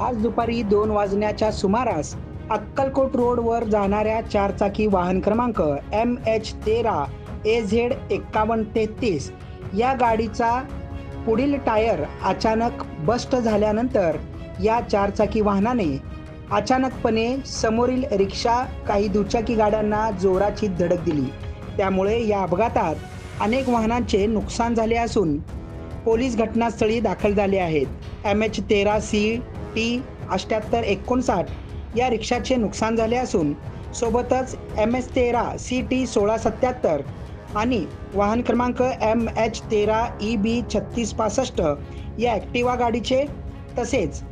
आज दुपारी दोन वाजण्याच्या सुमारास अक्कलकोट रोडवर जाणाऱ्या चारचाकी वाहन क्रमांक एम एच तेरा ए झेड एक्कावन्न तेहतीस या गाडीचा पुढील टायर अचानक बस्ट झाल्यानंतर या चारचाकी वाहनाने अचानकपणे समोरील रिक्षा काही दुचाकी गाड्यांना जोराची धडक दिली. त्यामुळे या अपघातात अनेक वाहनांचे नुकसान झाले असून पोलीस घटनास्थळी दाखल झाले आहेत. एम एच तेरा सी टी अष्ट्याहत्तर एकोणसाठ या रिक्षाचे नुकसान झाले असून सोबतच एम एच तेरा सी टी सोळा सत्याहत्तर आणि वाहन क्रमांक एम एच तेरा ई बी छत्तीस पासष्ट या ॲक्टिवा गाडीचे तसेच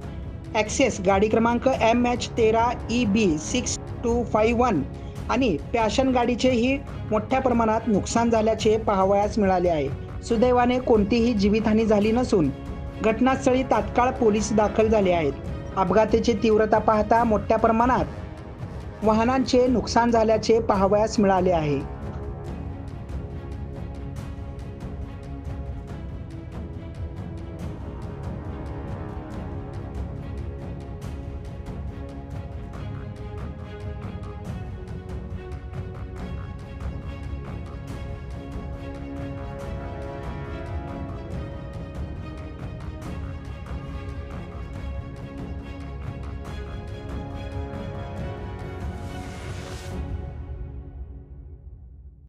ॲक्सेस गाडी क्रमांक एम एच तेरा E B six two five one आणि पॅशन गाडीचेही मोठ्या प्रमाणात नुकसान झाल्याचे पाहावयास मिळाले आहे. सुदैवाने कोणतीही जीवितहानी झाली नसून घटनास्थळी तात्काळ पोलीस दाखल झाले आहेत. अपघाताची तीव्रता पाहता मोठ्या प्रमाणात वाहनांचे नुकसान झाल्याचे पाहावयास मिळाले आहे.